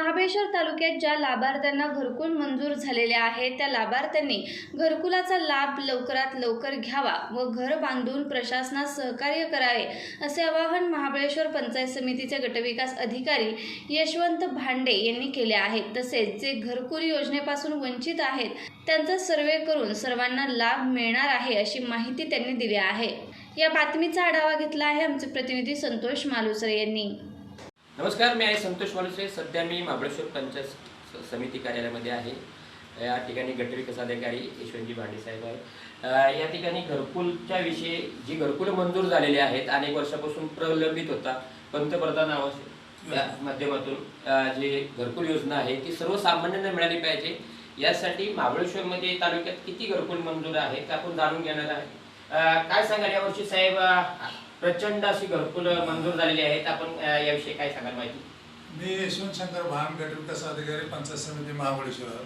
महाबळेश्वर तालुक्यात ज्या लाभार्थ्यांना घरकुल मंजूर झालेले आहे त्या लाभार्थ्यांनी घरकुलाचा लाभ लवकरात लवकर घ्यावा व घर बांधून प्रशासनास सहकार्य करावे असे आवाहन महाबळेश्वर पंचायत समितीचे गटविकास अधिकारी यशवंत भांडे यांनी केले आहे. तसेच जे घरकुल योजनेपासून वंचित आहेत त्यांचा सर्वे करून सर्वांना लाभ मिळणार आहे अशी माहिती त्यांनी दिली आहे. या बातमीचा आढावा घेतला आहे आमचे प्रतिनिधी संतोष मालुसरे यांनी. नमस्कार मी आहे संतोष वालुसे. सध्या मी महाबळेश्वर पंचायत स- समिती कार्यालयामध्ये आहे. या ठिकाणी गटविकास अधिकारी यशवंतजी भांडे साहेब आहेत. या ठिकाणी घरकुलच्या विषयी जी घरकुल मंजूर झालेली आहेत अनेक वर्षापासून प्रलंबित होता. पंतप्रधान आवास माध्यमातून जे घरकुल योजना आहे ती सर्वसामान्यांना मिळाली पाहिजे. यासाठी महाबळेश्वरमध्ये तालुक्यात किती घरकुल मंजूर आहेत आपण जाणून घेणार आहे. काय सांगाल यावर्षी साहेब? प्रचंड अशी घरकुल मंजूर झालेली आहेत. आपण याविषयी काय सांगाल माहिती? मी यशवंत शंकर भान गट विकास अधिकारी पंचायत समिती महाबळेश्वर.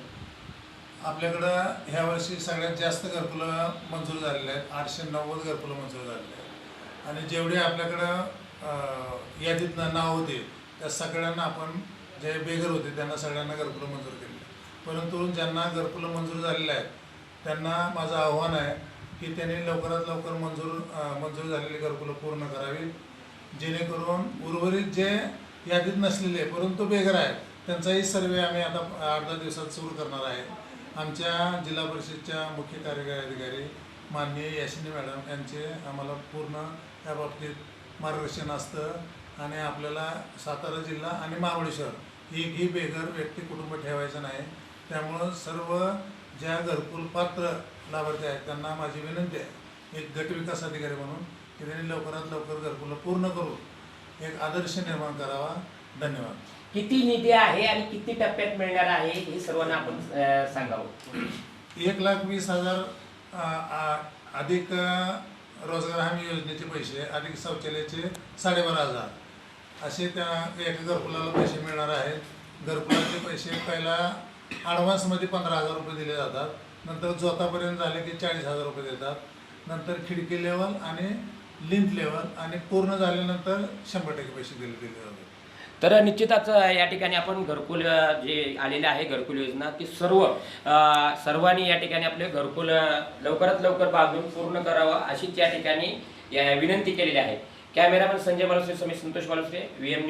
आपल्याकडं ह्या वर्षी सगळ्यात जास्त घरकुलं मंजूर झालेले आहेत. आठशे नव्वद घरकुलं मंजूर झालेले आहेत. आणि जेवढे आपल्याकडं यादीतनं नाव होते त्या सगळ्यांना आपण जे बेघर होते त्यांना सगळ्यांना घरकुलं मंजूर केली परंतु ज्यांना घरकुलं मंजूर झालेले आहेत त्यांना माझं आव्हान आहे की त्यांनी लवकरात लवकर मंजूर मंजूर झालेली घरकुलं पूर्ण करावी. जेणेकरून उर्वरित जे यादीत नसलेले परंतु बेघर आहेत त्यांचाही सर्वे आम्ही आता आठ दहा दिवसात सुरू करणार आहे. आमच्या जिल्हा परिषदच्या मुख्य कार्यकारी अधिकारी माननीय याशिनी मॅडम यांचे आम्हाला पूर्ण त्या बाबतीत मार्गदर्शन असतं आणि आपल्याला सातारा जिल्हा आणि महाबळेश्वर ही बेघर व्यक्ती कुटुंब ठेवायचं नाही. त्यामुळं सर्व ज्या घरकुल पात्र लाभार्थी आहेत त्यांना माझी विनंती आहे एक गट विकास अधिकारी म्हणून की त्यांनी लवकरात लवकर घरकुलं पूर्ण करून एक आदर्श निर्माण करावा. धन्यवाद. किती निधी आहे आणि किती टप्प्यात मिळणार आहे हे सर्वांना आपण अ, सांगावं. एक लाख वीस हजार अ, अधिक अ, रोजगार हमी योजनेचे पैसे अधिक शौचालयाचे साडेबारा हजार. असे त्या एका घरकुलाला पैसे मिळणार आहेत. घरकुलाचे पैसे पहिला ॲडव्हान्समध्ये पंधरा हजार रुपये दिले जातात. नंतर जोतापर्यंत झाले की चाळीस हजार रुपये देतात. नंतर खिडकी लेवल आणि लिंथ लेवल आणि पूर्ण झाल्यानंतर शंभर टक्के पैसे दिले दिले जातात. तर निश्चितच या ठिकाणी आपण घरकुल जे आलेले आहे घरकुल योजना ती सर्व सर्वांनी या ठिकाणी आपले घरकुल लवकरात लवकर बांधून पूर्ण करावं अशीच या ठिकाणी विनंती केलेली आहे. Cameraman Sanjay Malusare Sameer Santosh Malusare V M